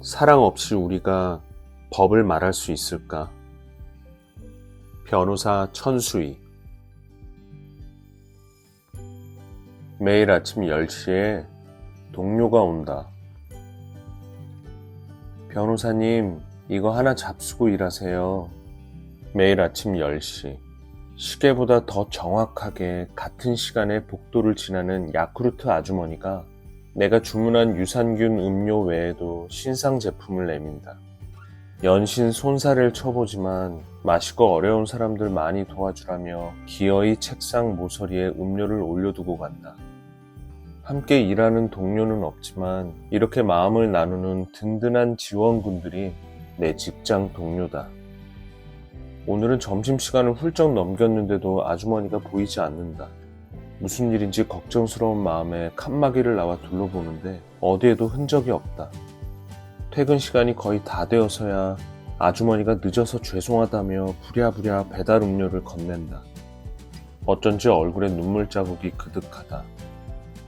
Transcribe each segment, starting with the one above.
사랑 없이 우리가 법을 말할 수 있을까? 변호사 천수희 매일 아침 10시에 동료가 온다. 변호사님, 이거 하나 잡수고 일하세요. 매일 아침 10시. 시계보다 더 정확하게 같은 시간에 복도를 지나는 야쿠르트 아주머니가 내가 주문한 유산균 음료 외에도 신상 제품을 내민다. 연신 손살을 쳐보지만 마시고 어려운 사람들 많이 도와주라며 기어이 책상 모서리에 음료를 올려두고 간다. 함께 일하는 동료는 없지만 이렇게 마음을 나누는 든든한 지원군들이 내 직장 동료다. 오늘은 점심시간을 훌쩍 넘겼는데도 아주머니가 보이지 않는다. 무슨 일인지 걱정스러운 마음에 칸막이를 나와 둘러보는데 어디에도 흔적이 없다. 퇴근 시간이 거의 다 되어서야 아주머니가 늦어서 죄송하다며 부랴부랴 배달 음료를 건넨다. 어쩐지 얼굴에 눈물 자국이 그득하다.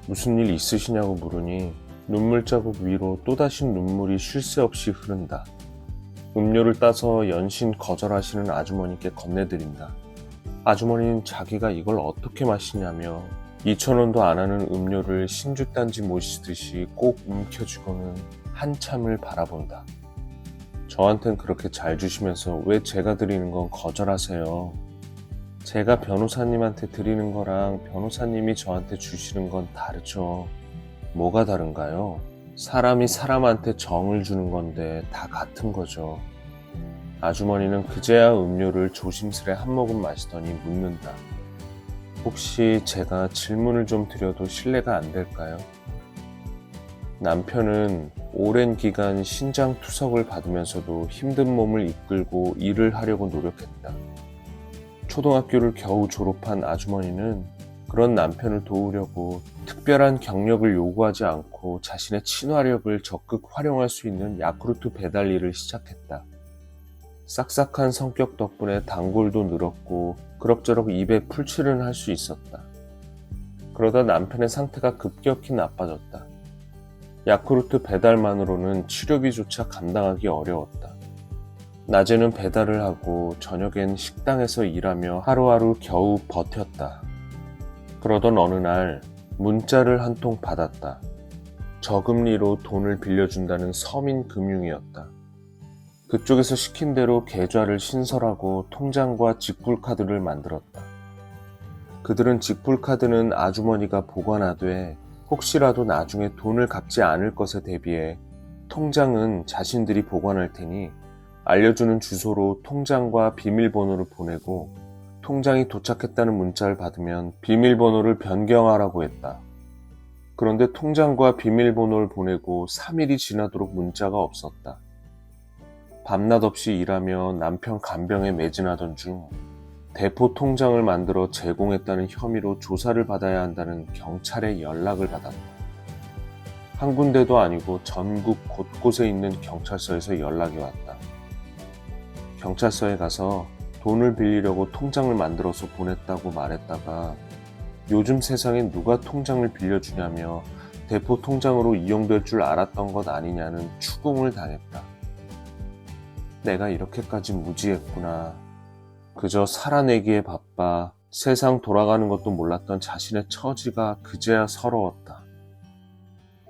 무슨 일 있으시냐고 물으니 눈물 자국 위로 또다시 눈물이 쉴 새 없이 흐른다. 음료를 따서 연신 거절하시는 아주머니께 건네드린다. 아주머니는 자기가 이걸 어떻게 마시냐며 2천원도 안 하는 음료를 신주단지 모시듯이 꼭 움켜쥐고는 한참을 바라본다. 저한텐 그렇게 잘 주시면서 왜 제가 드리는 건 거절하세요? 제가 변호사님한테 드리는 거랑 변호사님이 저한테 주시는 건 다르죠. 뭐가 다른가요? 사람이 사람한테 정을 주는 건데 다 같은 거죠. 아주머니는 그제야 음료를 조심스레 한 모금 마시더니 묻는다. 혹시 제가 질문을 좀 드려도 실례가 안 될까요? 남편은 오랜 기간 신장 투석을 받으면서도 힘든 몸을 이끌고 일을 하려고 노력했다. 초등학교를 겨우 졸업한 아주머니는 그런 남편을 도우려고 특별한 경력을 요구하지 않고 자신의 친화력을 적극 활용할 수 있는 야쿠르트 배달 일을 시작했다. 싹싹한 성격 덕분에 단골도 늘었고 그럭저럭 입에 풀칠은 할 수 있었다. 그러다 남편의 상태가 급격히 나빠졌다. 야쿠르트 배달만으로는 치료비조차 감당하기 어려웠다. 낮에는 배달을 하고 저녁엔 식당에서 일하며 하루하루 겨우 버텼다. 그러던 어느 날 문자를 한 통 받았다. 저금리로 돈을 빌려준다는 서민 금융이었다. 그쪽에서 시킨 대로 계좌를 신설하고 통장과 직불카드를 만들었다. 그들은 직불카드는 아주머니가 보관하되 혹시라도 나중에 돈을 갚지 않을 것에 대비해 통장은 자신들이 보관할 테니 알려주는 주소로 통장과 비밀번호를 보내고 통장이 도착했다는 문자를 받으면 비밀번호를 변경하라고 했다. 그런데 통장과 비밀번호를 보내고 3일이 지나도록 문자가 없었다. 밤낮 없이 일하며 남편 간병에 매진하던 중 대포 통장을 만들어 제공했다는 혐의로 조사를 받아야 한다는 경찰의 연락을 받았다. 한 군데도 아니고 전국 곳곳에 있는 경찰서에서 연락이 왔다. 경찰서에 가서 돈을 빌리려고 통장을 만들어서 보냈다고 말했다가 요즘 세상에 누가 통장을 빌려주냐며 대포 통장으로 이용될 줄 알았던 것 아니냐는 추궁을 당했다. 내가 이렇게까지 무지했구나. 그저 살아내기에 바빠 세상 돌아가는 것도 몰랐던 자신의 처지가 그제야 서러웠다.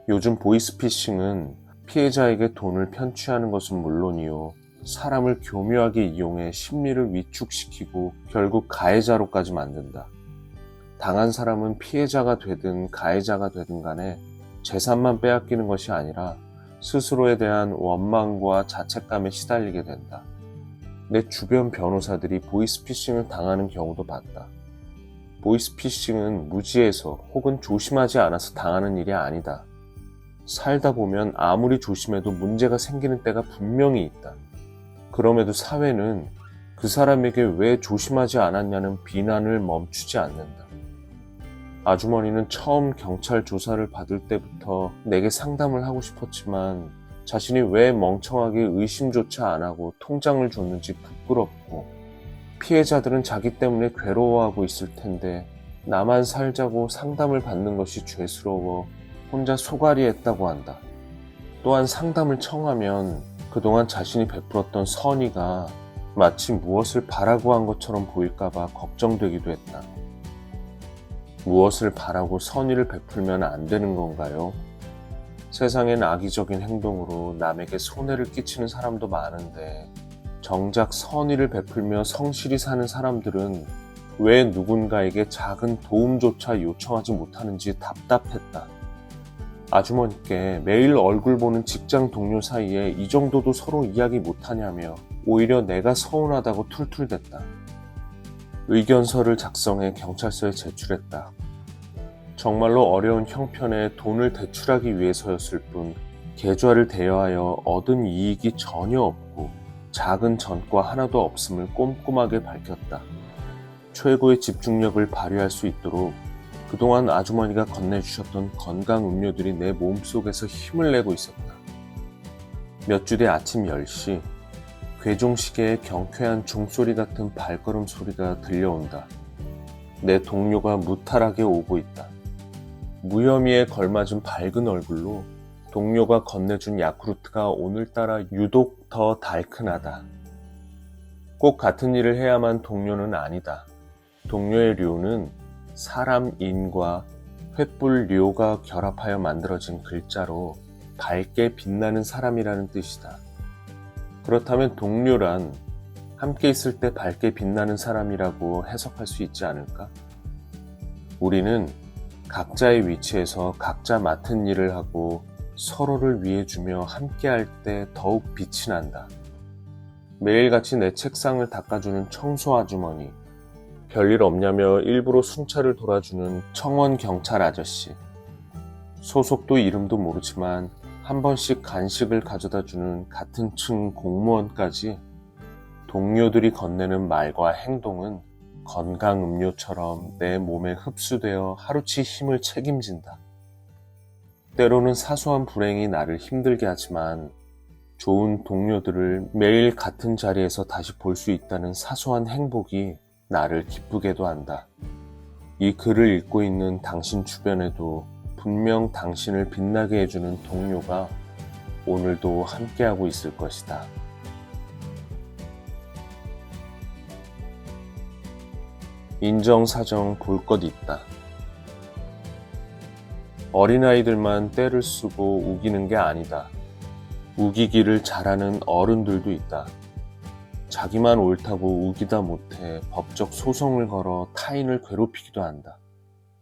요즘 보이스피싱은 피해자에게 돈을 편취하는 것은 물론이요. 사람을 교묘하게 이용해 심리를 위축시키고 결국 가해자로까지 만든다. 당한 사람은 피해자가 되든 가해자가 되든 간에 재산만 빼앗기는 것이 아니라 스스로에 대한 원망과 자책감에 시달리게 된다. 내 주변 변호사들이 보이스피싱을 당하는 경우도 봤다. 보이스피싱은 무지해서 혹은 조심하지 않아서 당하는 일이 아니다. 살다 보면 아무리 조심해도 문제가 생기는 때가 분명히 있다. 그럼에도 사회는 그 사람에게 왜 조심하지 않았냐는 비난을 멈추지 않는다. 아주머니는 처음 경찰 조사를 받을 때부터 내게 상담을 하고 싶었지만 자신이 왜 멍청하게 의심조차 안 하고 통장을 줬는지 부끄럽고 피해자들은 자기 때문에 괴로워하고 있을 텐데 나만 살자고 상담을 받는 것이 죄스러워 혼자 소갈이 했다고 한다. 또한 상담을 청하면 그동안 자신이 베풀었던 선의가 마치 무엇을 바라고 한 것처럼 보일까봐 걱정되기도 했다. 무엇을 바라고 선의를 베풀면 안 되는 건가요? 세상엔 악의적인 행동으로 남에게 손해를 끼치는 사람도 많은데 정작 선의를 베풀며 성실히 사는 사람들은 왜 누군가에게 작은 도움조차 요청하지 못하는지 답답했다. 아주머니께 매일 얼굴 보는 직장 동료 사이에 이 정도도 서로 이야기 못하냐며 오히려 내가 서운하다고 툴툴댔다. 의견서를 작성해 경찰서에 제출했다. 정말로 어려운 형편에 돈을 대출하기 위해서였을 뿐 계좌를 대여하여 얻은 이익이 전혀 없고 작은 전과 하나도 없음을 꼼꼼하게 밝혔다. 최고의 집중력을 발휘할 수 있도록 그동안 아주머니가 건네주셨던 건강 음료들이 내 몸속에서 힘을 내고 있었다. 몇 주 뒤 아침 10시 괴종시계의 경쾌한 종소리 같은 발걸음 소리가 들려온다. 내 동료가 무탈하게 오고 있다. 무혐의에 걸맞은 밝은 얼굴로 동료가 건네준 야쿠르트가 오늘따라 유독 더 달큰하다. 꼭 같은 일을 해야만 동료는 아니다. 동료의 료는 사람 인과 횃불 료가 결합하여 만들어진 글자로 밝게 빛나는 사람이라는 뜻이다. 그렇다면 동료란 함께 있을 때 밝게 빛나는 사람이라고 해석할 수 있지 않을까? 우리는 각자의 위치에서 각자 맡은 일을 하고 서로를 위해 주며 함께 할 때 더욱 빛이 난다. 매일같이 내 책상을 닦아주는 청소 아주머니, 별일 없냐며 일부러 순찰을 돌아주는 청원 경찰 아저씨, 소속도 이름도 모르지만 한 번씩 간식을 가져다 주는 같은 층 공무원까지 동료들이 건네는 말과 행동은 건강 음료처럼 내 몸에 흡수되어 하루치 힘을 책임진다. 때로는 사소한 불행이 나를 힘들게 하지만 좋은 동료들을 매일 같은 자리에서 다시 볼 수 있다는 사소한 행복이 나를 기쁘게도 한다. 이 글을 읽고 있는 당신 주변에도 분명 당신을 빛나게 해주는 동료가 오늘도 함께하고 있을 것이다. 인정사정 볼 것 있다. 어린아이들만 때를 쓰고 우기는 게 아니다. 우기기를 잘하는 어른들도 있다. 자기만 옳다고 우기다 못해 법적 소송을 걸어 타인을 괴롭히기도 한다.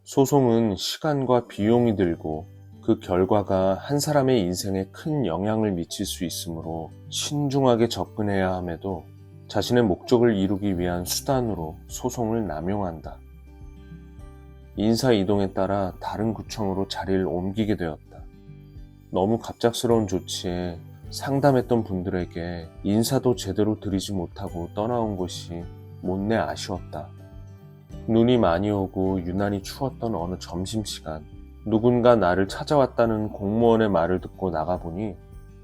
소송은 시간과 비용이 들고 그 결과가 한 사람의 인생에 큰 영향을 미칠 수 있으므로 신중하게 접근해야 함에도 자신의 목적을 이루기 위한 수단으로 소송을 남용한다. 인사 이동에 따라 다른 구청으로 자리를 옮기게 되었다. 너무 갑작스러운 조치에 상담했던 분들에게 인사도 제대로 드리지 못하고 떠나온 것이 못내 아쉬웠다. 눈이 많이 오고 유난히 추웠던 어느 점심시간, 누군가 나를 찾아왔다는 공무원의 말을 듣고 나가보니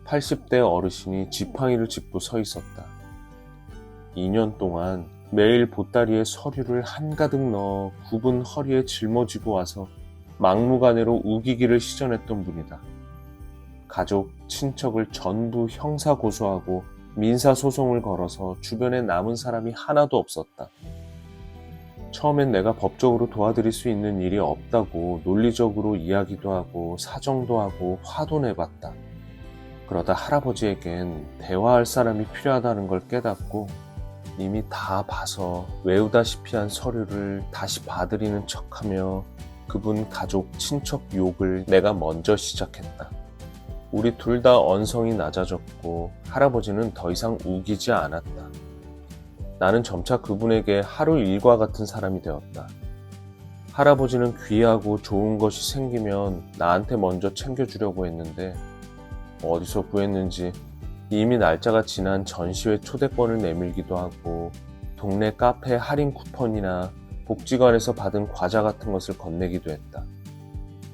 80대 어르신이 지팡이를 짚고 서 있었다. 2년 동안 매일 보따리에 서류를 한가득 넣어 굽은 허리에 짊어지고 와서 막무가내로 우기기를 시전했던 분이다. 가족, 친척을 전부 형사 고소하고 민사 소송을 걸어서 주변에 남은 사람이 하나도 없었다. 처음엔 내가 법적으로 도와드릴 수 있는 일이 없다고 논리적으로 이야기도 하고 사정도 하고 화도 내봤다. 그러다 할아버지에겐 대화할 사람이 필요하다는 걸 깨닫고 이미 다 봐서 외우다시피 한 서류를 다시 봐드리는 척 하며 그분 가족, 친척 욕을 내가 먼저 시작했다. 우리 둘 다 언성이 낮아졌고 할아버지는 더 이상 우기지 않았다. 나는 점차 그분에게 하루 일과 같은 사람이 되었다. 할아버지는 귀하고 좋은 것이 생기면 나한테 먼저 챙겨주려고 했는데 어디서 구했는지 이미 날짜가 지난 전시회 초대권을 내밀기도 하고 동네 카페 할인 쿠폰이나 복지관에서 받은 과자 같은 것을 건네기도 했다.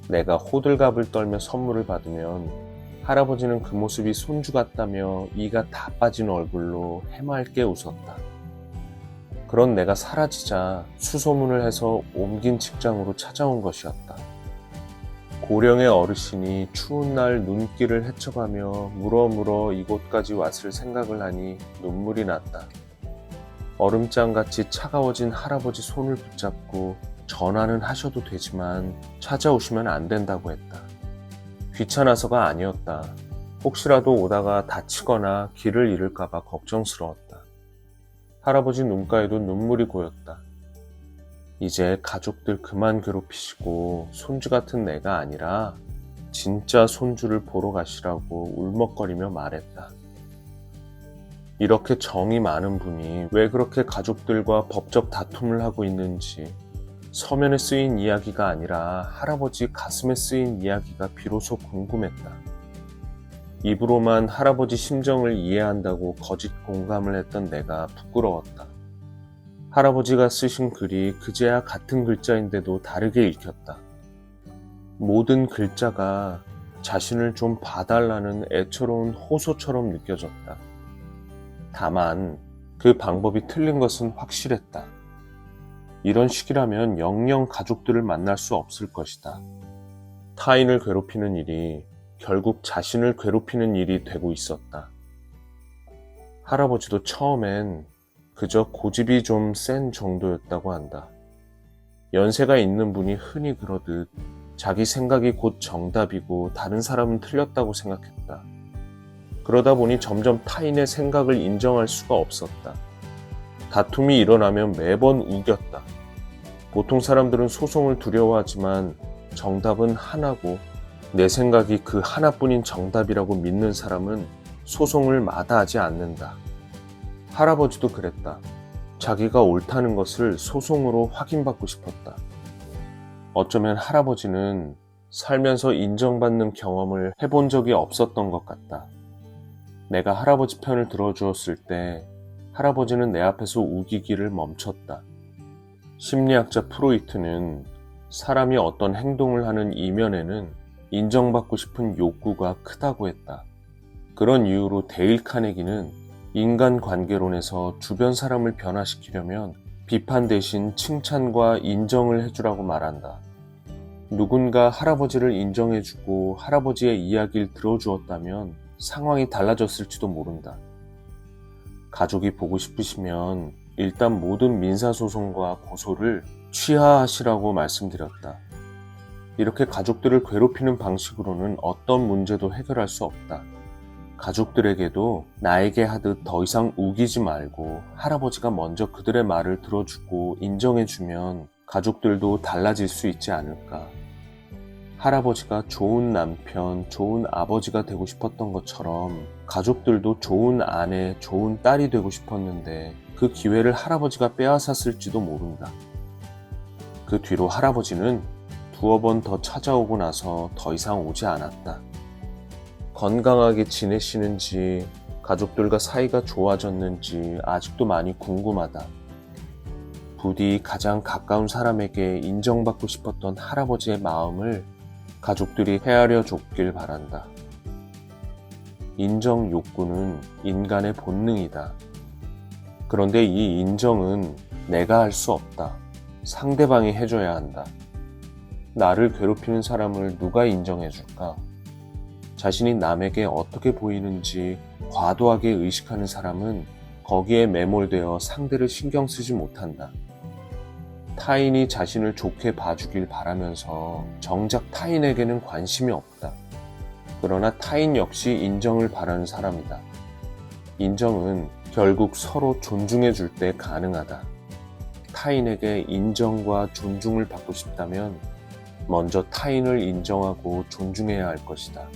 내가 호들갑을 떨며 선물을 받으면 할아버지는 그 모습이 손주 같다며 이가 다 빠진 얼굴로 해맑게 웃었다. 그런 내가 사라지자 수소문을 해서 옮긴 직장으로 찾아온 것이었다. 고령의 어르신이 추운 날 눈길을 헤쳐가며 물어물어 이곳까지 왔을 생각을 하니 눈물이 났다. 얼음장같이 차가워진 할아버지 손을 붙잡고 전화는 하셔도 되지만 찾아오시면 안 된다고 했다. 귀찮아서가 아니었다. 혹시라도 오다가 다치거나 길을 잃을까봐 걱정스러웠다. 할아버지 눈가에도 눈물이 고였다. 이제 가족들 그만 괴롭히시고 손주 같은 내가 아니라 진짜 손주를 보러 가시라고 울먹거리며 말했다. 이렇게 정이 많은 분이 왜 그렇게 가족들과 법적 다툼을 하고 있는지 서면에 쓰인 이야기가 아니라 할아버지 가슴에 쓰인 이야기가 비로소 궁금했다. 입으로만 할아버지 심정을 이해한다고 거짓 공감을 했던 내가 부끄러웠다. 할아버지가 쓰신 글이 그제야 같은 글자인데도 다르게 읽혔다. 모든 글자가 자신을 좀 봐달라는 애처로운 호소처럼 느껴졌다. 다만 그 방법이 틀린 것은 확실했다. 이런 식이라면 영영 가족들을 만날 수 없을 것이다. 타인을 괴롭히는 일이 결국 자신을 괴롭히는 일이 되고 있었다. 할아버지도 처음엔 그저 고집이 좀 센 정도였다고 한다. 연세가 있는 분이 흔히 그러듯 자기 생각이 곧 정답이고 다른 사람은 틀렸다고 생각했다. 그러다 보니 점점 타인의 생각을 인정할 수가 없었다. 다툼이 일어나면 매번 우겼다. 보통 사람들은 소송을 두려워하지만 정답은 하나고 내 생각이 그 하나뿐인 정답이라고 믿는 사람은 소송을 마다하지 않는다. 할아버지도 그랬다. 자기가 옳다는 것을 소송으로 확인받고 싶었다. 어쩌면 할아버지는 살면서 인정받는 경험을 해본 적이 없었던 것 같다. 내가 할아버지 편을 들어주었을 때 할아버지는 내 앞에서 우기기를 멈췄다. 심리학자 프로이트는 사람이 어떤 행동을 하는 이면에는 인정받고 싶은 욕구가 크다고 했다. 그런 이유로 데일 카네기는 인간 관계론에서 주변 사람을 변화시키려면 비판 대신 칭찬과 인정을 해주라고 말한다. 누군가 할아버지를 인정해주고 할아버지의 이야기를 들어주었다면 상황이 달라졌을지도 모른다. 가족이 보고 싶으시면 일단 모든 민사소송과 고소를 취하하시라고 말씀드렸다. 이렇게 가족들을 괴롭히는 방식으로는 어떤 문제도 해결할 수 없다. 가족들에게도 나에게 하듯 더 이상 우기지 말고 할아버지가 먼저 그들의 말을 들어주고 인정해주면 가족들도 달라질 수 있지 않을까. 할아버지가 좋은 남편, 좋은 아버지가 되고 싶었던 것처럼 가족들도 좋은 아내, 좋은 딸이 되고 싶었는데 그 기회를 할아버지가 빼앗았을지도 모른다. 그 뒤로 할아버지는 두어 번 더 찾아오고 나서 더 이상 오지 않았다. 건강하게 지내시는지, 가족들과 사이가 좋아졌는지 아직도 많이 궁금하다. 부디 가장 가까운 사람에게 인정받고 싶었던 할아버지의 마음을 가족들이 헤아려 줬길 바란다. 인정 욕구는 인간의 본능이다. 그런데 이 인정은 내가 할 수 없다. 상대방이 해줘야 한다. 나를 괴롭히는 사람을 누가 인정해줄까? 자신이 남에게 어떻게 보이는지 과도하게 의식하는 사람은 거기에 매몰되어 상대를 신경 쓰지 못한다. 타인이 자신을 좋게 봐주길 바라면서 정작 타인에게는 관심이 없다. 그러나 타인 역시 인정을 바라는 사람이다. 인정은 결국 서로 존중해 줄 때 가능하다. 타인에게 인정과 존중을 받고 싶다면 먼저 타인을 인정하고 존중해야 할 것이다.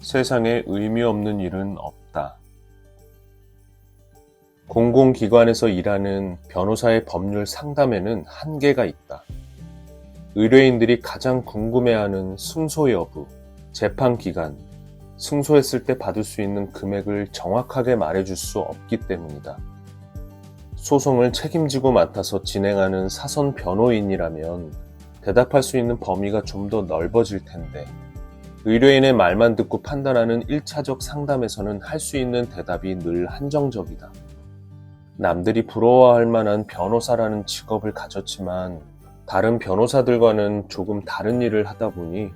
세상에 의미 없는 일은 없다. 공공기관에서 일하는 변호사의 법률 상담에는 한계가 있다. 의뢰인들이 가장 궁금해하는 승소 여부, 재판 기간, 승소했을 때 받을 수 있는 금액을 정확하게 말해줄 수 없기 때문이다. 소송을 책임지고 맡아서 진행하는 사선 변호인이라면 대답할 수 있는 범위가 좀 더 넓어질 텐데, 의뢰인의 말만 듣고 판단하는 1차적 상담에서는 할 수 있는 대답이 늘 한정적이다. 남들이 부러워할 만한 변호사라는 직업을 가졌지만 다른 변호사들과는 조금 다른 일을 하다 보니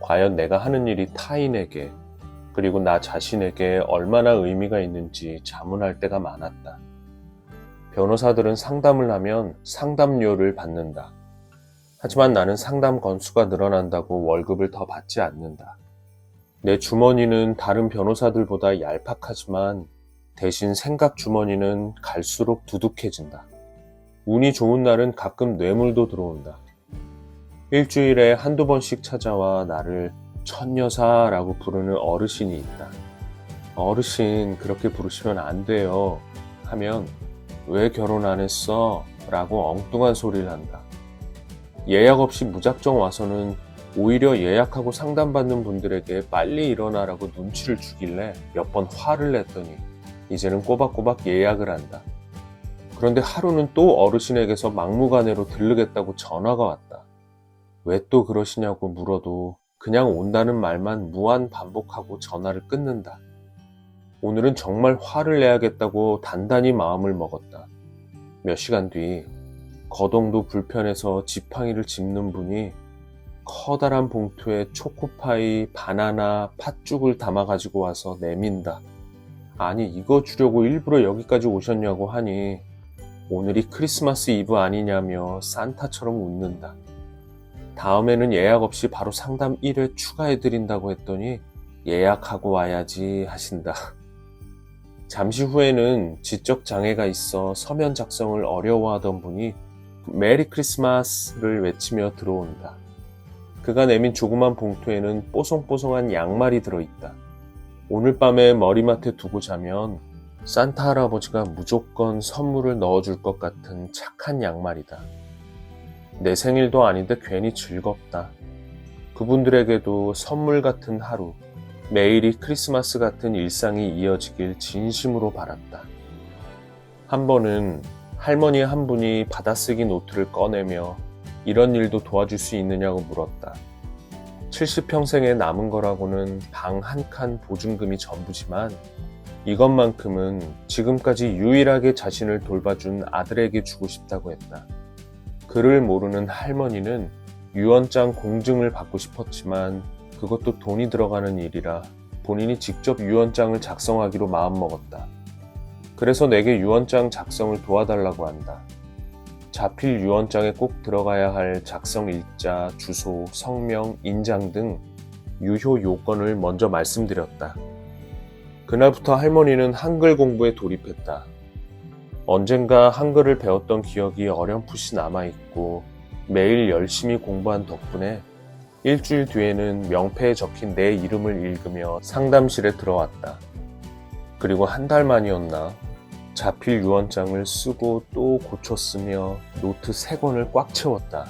과연 내가 하는 일이 타인에게 그리고 나 자신에게 얼마나 의미가 있는지 자문할 때가 많았다. 변호사들은 상담을 하면 상담료를 받는다. 하지만 나는 상담 건수가 늘어난다고 월급을 더 받지 않는다. 내 주머니는 다른 변호사들보다 얄팍하지만 대신 생각 주머니는 갈수록 두둑해진다. 운이 좋은 날은 가끔 뇌물도 들어온다. 일주일에 한두 번씩 찾아와 나를 천여사라고 부르는 어르신이 있다. 어르신, 그렇게 부르시면 안 돼요. 하면 왜 결혼 안 했어? 라고 엉뚱한 소리를 한다. 예약 없이 무작정 와서는 오히려 예약하고 상담받는 분들에게 빨리 일어나라고 눈치를 주길래 몇 번 화를 냈더니 이제는 꼬박꼬박 예약을 한다. 그런데 하루는 또 어르신에게서 막무가내로 들르겠다고 전화가 왔다. 왜 또 그러시냐고 물어도 그냥 온다는 말만 무한 반복하고 전화를 끊는다. 오늘은 정말 화를 내야겠다고 단단히 마음을 먹었다. 몇 시간 뒤 거동도 불편해서 지팡이를 짚는 분이 커다란 봉투에 초코파이, 바나나, 팥죽을 담아 가지고 와서 내민다. 아니, 이거 주려고 일부러 여기까지 오셨냐고 하니 오늘이 크리스마스 이브 아니냐며 산타처럼 웃는다. 다음에는 예약 없이 바로 상담 1회 추가해드린다고 했더니 예약하고 와야지 하신다. 잠시 후에는 지적 장애가 있어 서면 작성을 어려워하던 분이 메리 크리스마스를 외치며 들어온다. 그가 내민 조그만 봉투에는 뽀송뽀송한 양말이 들어있다. 오늘 밤에 머리맡에 두고 자면 산타 할아버지가 무조건 선물을 넣어줄 것 같은 착한 양말이다. 내 생일도 아닌데 괜히 즐겁다. 그분들에게도 선물 같은 하루, 매일이 크리스마스 같은 일상이 이어지길 진심으로 바랐다. 한 번은 할머니 한 분이 받아쓰기 노트를 꺼내며 이런 일도 도와줄 수 있느냐고 물었다. 70평생에 남은 거라고는 방 한 칸 보증금이 전부지만 이것만큼은 지금까지 유일하게 자신을 돌봐준 아들에게 주고 싶다고 했다. 그를 모르는 할머니는 유언장 공증을 받고 싶었지만 그것도 돈이 들어가는 일이라 본인이 직접 유언장을 작성하기로 마음먹었다. 그래서 내게 유언장 작성을 도와달라고 한다. 자필 유언장에 꼭 들어가야 할 작성 일자, 주소, 성명, 인장 등 유효 요건을 먼저 말씀드렸다. 그날부터 할머니는 한글 공부에 돌입했다. 언젠가 한글을 배웠던 기억이 어렴풋이 남아있고 매일 열심히 공부한 덕분에 일주일 뒤에는 명패에 적힌 내 이름을 읽으며 상담실에 들어왔다. 그리고 한 달 만이었나 자필 유언장을 쓰고 또 고쳤으며 노트 세 권을 꽉 채웠다.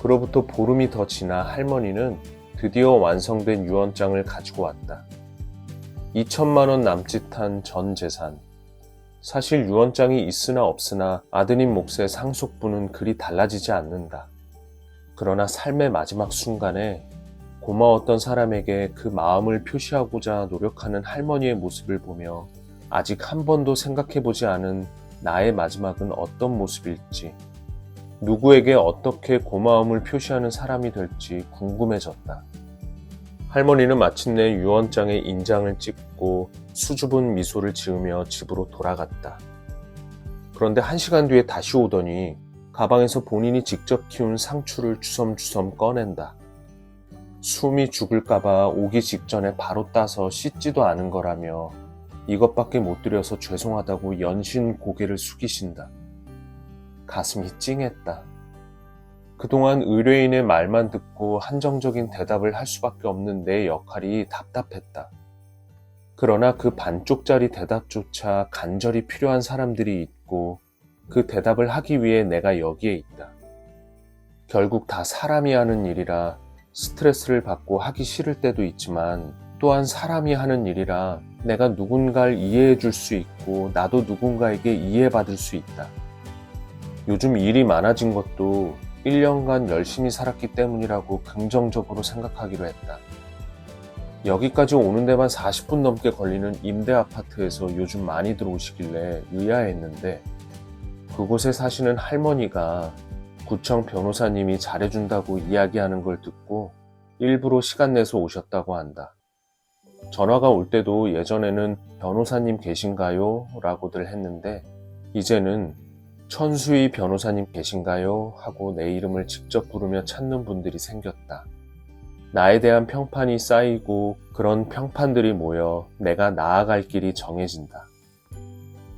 그로부터 보름이 더 지나 할머니는 드디어 완성된 유언장을 가지고 왔다. 2천만 원 남짓한 전 재산. 사실 유언장이 있으나 없으나 아드님 몫의 상속분은 그리 달라지지 않는다. 그러나 삶의 마지막 순간에 고마웠던 사람에게 그 마음을 표시하고자 노력하는 할머니의 모습을 보며 아직 한 번도 생각해 보지 않은 나의 마지막은 어떤 모습일지, 누구에게 어떻게 고마움을 표시하는 사람이 될지 궁금해졌다. 할머니는 마침내 유언장에 인장을 찍고 수줍은 미소를 지으며 집으로 돌아갔다. 그런데 한 시간 뒤에 다시 오더니 가방에서 본인이 직접 키운 상추를 주섬주섬 꺼낸다. 숨이 죽을까봐 오기 직전에 바로 따서 씻지도 않은 거라며 이것밖에 못 드려서 죄송하다고 연신 고개를 숙이신다. 가슴이 찡했다. 그동안 의뢰인의 말만 듣고 한정적인 대답을 할 수밖에 없는 내 역할이 답답했다. 그러나 그 반쪽짜리 대답조차 간절히 필요한 사람들이 있고 그 대답을 하기 위해 내가 여기에 있다. 결국 다 사람이 하는 일이라 스트레스를 받고 하기 싫을 때도 있지만 또한 사람이 하는 일이라 내가 누군가를 이해해 줄 수 있고 나도 누군가에게 이해받을 수 있다. 요즘 일이 많아진 것도 1년간 열심히 살았기 때문이라고 긍정적으로 생각하기로 했다. 여기까지 오는 데만 40분 넘게 걸리는 임대 아파트에서 요즘 많이 들어오시길래 의아했는데 그곳에 사시는 할머니가 구청 변호사님이 잘해준다고 이야기하는 걸 듣고 일부러 시간 내서 오셨다고 한다. 전화가 올 때도 예전에는 변호사님 계신가요? 라고들 했는데 이제는 천수희 변호사님 계신가요? 하고 내 이름을 직접 부르며 찾는 분들이 생겼다. 나에 대한 평판이 쌓이고 그런 평판들이 모여 내가 나아갈 길이 정해진다.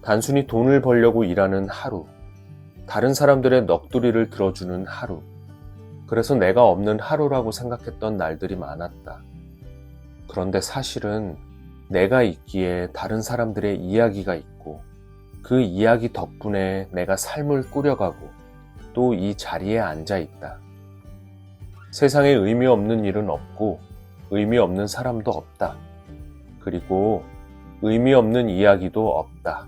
단순히 돈을 벌려고 일하는 하루. 다른 사람들의 넋두리를 들어주는 하루. 그래서 내가 없는 하루라고 생각했던 날들이 많았다. 그런데 사실은 내가 있기에 다른 사람들의 이야기가 있고 그 이야기 덕분에 내가 삶을 꾸려가고 또 이 자리에 앉아 있다. 세상에 의미 없는 일은 없고 의미 없는 사람도 없다. 그리고 의미 없는 이야기도 없다.